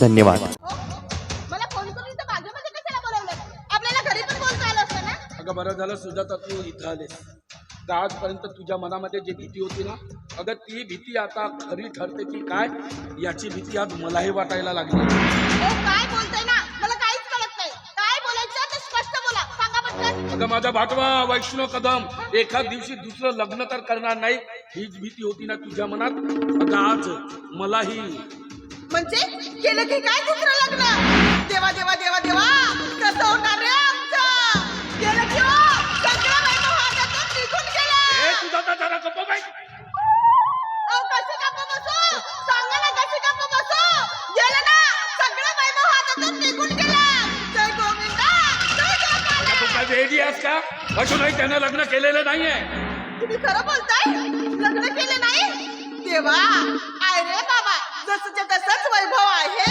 धन्यवाद. मला फोन करून इथं बाजूमध्ये कशाला बोलवलं आपल्याला घरी पण बोलता आलं असतं ना? अगं बरं झालं सुजाता तू इथं आलेस. तर आजपर्यंत तुझ्या मनामध्ये जी भीती होती ना अगं ती भीती आता खरी ठरते की काय याची भीती आज मलाही वाटायला लागली. ओ काय बोलताय ना? मला काहीच कळत नाही. काय बोलायचं ते स्पष्ट बोला. सांगा पटकन अगं माझा भाटवा वैष्णव कदम एखाद दिवशी दुसरं लग्न तर करणार नाही. हीच भीती होती ना तुझ्या मनात? अगं आज मलाही म्हणजे केलं की काय दुसरं लग्न? देवा देवा देवा देवा कसं होणार रे आमचं? केलं की हो सगळं बायको हातातून निघून ए गेलं सुजाता जरा गप्प बाई अहो कसं गप्प बसू? सांगा ना कसं गप्प बसू? गेलं ना सगळं बायको हातातून निघून गेलं. जय गोविंदा जय गोपाला. तू काय वेडी आहेस का? अजूनही त्यानं लग्न केलेलं नाहीये. तुम्ही खरं बोलताय? लग्न केले नाही? देवा आय रे बाबा जसंच्या तसंच वैभव आहे.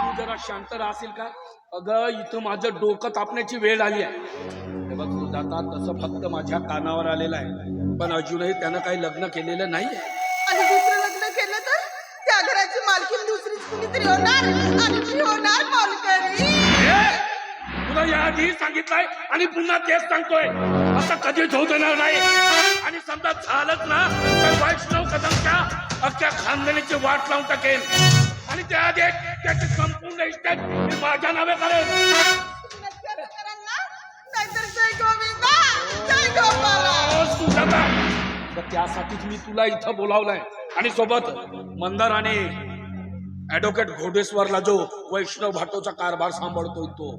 तू जरा शांत राहशील का? अगं इथं माझं डोकं तापण्याची वेळ आली आहे. हे बघ तू जाता तसं फक्त माझ्या कानावर आलेलं आहे. पण अजूनही त्यानं काही लग्न केलेलं नाहीये. आणि दुसरं लग्न केलं तर? त्या घराची मालकीन दुसरीच कुणीतरी होणार? आणि मी होणार मालकरी. तुला याआधी सांगितलंय आणि पुन्हा तेच सांगतोय. असं कधीच होऊ देणार नाही. आणि समजा झालंच ना तर अख्ख्या खानदानीची वाट लावून टाकेल आणि त्याआधी त्याची संपूर्ण इस्टेट मी माझ्या नावे करेल तर त्यासाठीच मी तुला इथं बोलावलंय. आणि सोबत मंदार आणि ऍडव्होकेट घोडेश्वरला जो वैष्णव भाटोचा कारभार सांभाळतोय तो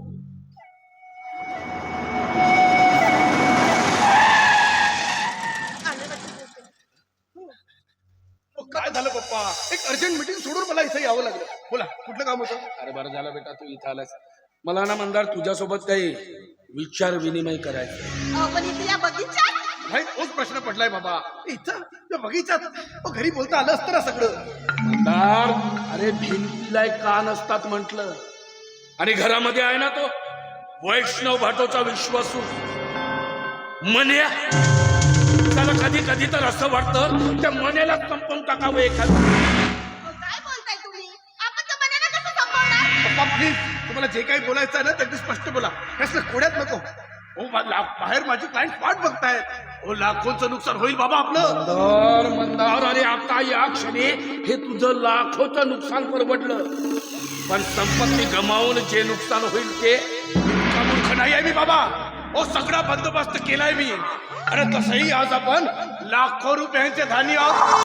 अहो, काय झालं पप्पा एक अर्जंट मीटिंग सोडून मला इथे यावं लागलं. बोला कुठलं काम होतं? अरे बरं झालं बेटा तू इथं आलास. मला ना मंदार तुझ्यासोबत काही विचार विनिमय करायचं अहो, पण इथे या बगीच्यात नाही तोच प्रश्न पडलाय बाबा. इथं? त्या बगीचात? अहो, घरी बोलता आलं असतं ना सगळं. मंदार अरे भिंतीला एक कान असतात म्हटलं. आणि घरामध्ये आहे ना तो वैष्णव भाटोचा विश्वासू. मन्या त्याला कधी कधी तर असं वाटतं त्या मनेला संपवून टाकावं एखादं. प्लीज तुम्हाला जे काही बोलायचं आहे ना ते स्पष्ट बोला. कसं खोड्यात नको. हो बाहेर माझी क्लायंट वाट बघतायत. हो लाखोचं नुकसान होईल बाबा आपलं. मंदार मंदार अरे आता या क्षणी हे तुझं लाखोचं नुकसान परवडलं. पण संपत्ती गमावून जे नुकसान होईल ते इतका मूर्ख नाही आहे मी बाबा. हो सगळा बंदोबस्त केलाय मी. अरे तसंही आज आपण लाखो रुपयांचे धान्य आहोत